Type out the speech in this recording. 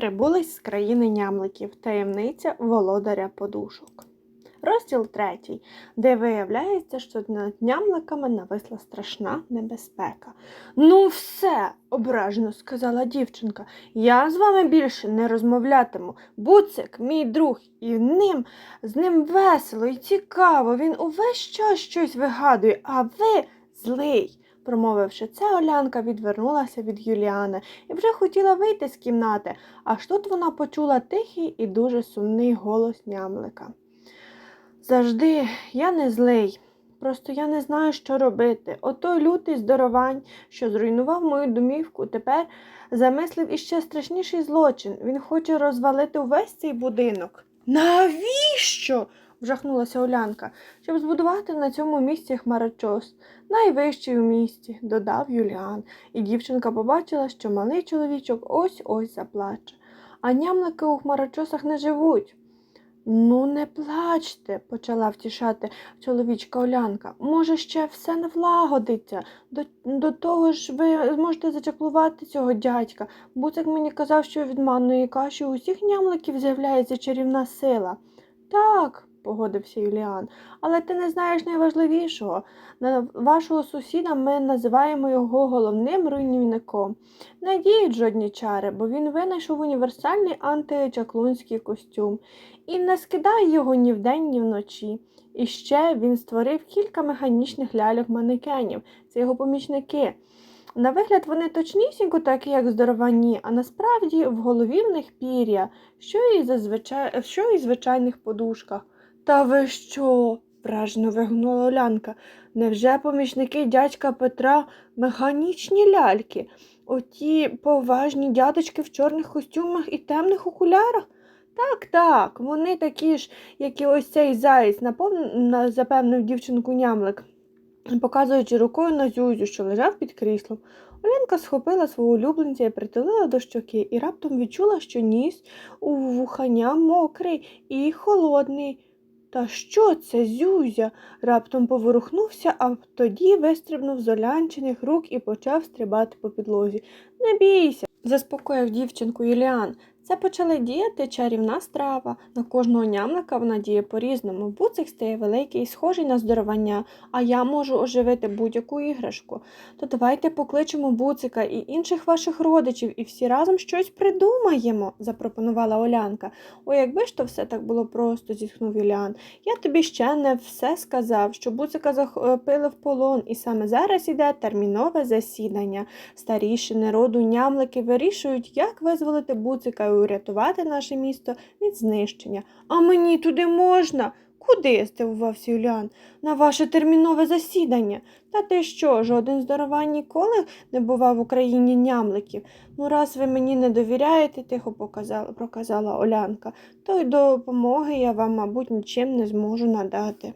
Прибулись з країни нямликів. Таємниця володаря подушок. Розділ третій, де виявляється, що над нямликами нависла страшна небезпека. Ну, все, ображено сказала дівчинка. Я з вами більше не розмовлятиму. Буцик, мій друг, і ним, з ним весело і цікаво. Він увесь час щось вигадує, а ви злий. Промовивши це, Олянка відвернулася від Юліани і вже хотіла вийти з кімнати, аж тут вона почула тихий і дуже сумний голос нямлика. Завжди я не злий, просто я не знаю, що робити. Отой лютий здоровань, що зруйнував мою домівку, тепер замислив іще страшніший злочин. Він хоче розвалити увесь цей будинок. Навіщо? Вжахнулася Олянка, щоб збудувати на цьому місці хмарочос, найвищий у місті, додав Юліан, і дівчинка побачила, що малий чоловічок ось ось заплаче. А нямлики у хмарочосах не живуть. Ну, не плачте, почала втішати чоловічка Олянка. Може, ще все не влагодиться. До, до того ж, ви зможете зачаклувати цього дядька. Буцик мені казав, що від манної каші у усіх нямликів з'являється чарівна сила. Так, погодився Юліан, але ти не знаєш найважливішого. На вашого сусіда ми називаємо його головним руйнівником. Не діють жодні чари, бо він винайшов універсальний античаклунський костюм і не скидає його ні вдень, ні вночі. І ще він створив кілька механічних ляльок-манекенів, це його помічники. На вигляд вони точнісінько такі, як здоровані, а насправді в голові в них пір'я, що і, зазвичай... що і в звичайних подушках. Та ви що? вражено вигукнула Олянка. Невже помічники дядька Петра механічні ляльки? Оті поважні дядечки в чорних костюмах і темних окулярах? Так, так, вони такі ж, як і ось цей заєць, напов... запевнив дівчинку нямлик, показуючи рукою на Зюзю, що лежав під кріслом. Оленка схопила свого улюбленця і притулила до щоки, і раптом відчула, що ніс у вухання мокрий і холодний. Та що це, Зюзя? раптом поворухнувся, а тоді вистрибнув з олянчених рук і почав стрибати по підлозі. Не бійся, заспокоїв дівчинку Юліан. Це почала діяти чарівна страва. На кожного нямлика вона діє по-різному. Буцик стає великий, схожий на здоровання, а я можу оживити будь-яку іграшку. То давайте покличемо буцика і інших ваших родичів, і всі разом щось придумаємо, запропонувала Олянка. О, якби ж то все так було просто, зітхнув Юліан. Я тобі ще не все сказав, що буцика захопили в полон, і саме зараз іде термінове засідання. Старішини роду нямлики вирішують, як визволити буцика урятувати наше місто від знищення. А мені туди можна? Куди? здивувався Юліан. На ваше термінове засідання. Та ти що, жоден здоровань ніколи не бував в Україні нямликів. Ну, раз ви мені не довіряєте, тихо показала, проказала Олянка, то й допомоги я вам, мабуть, нічим не зможу надати.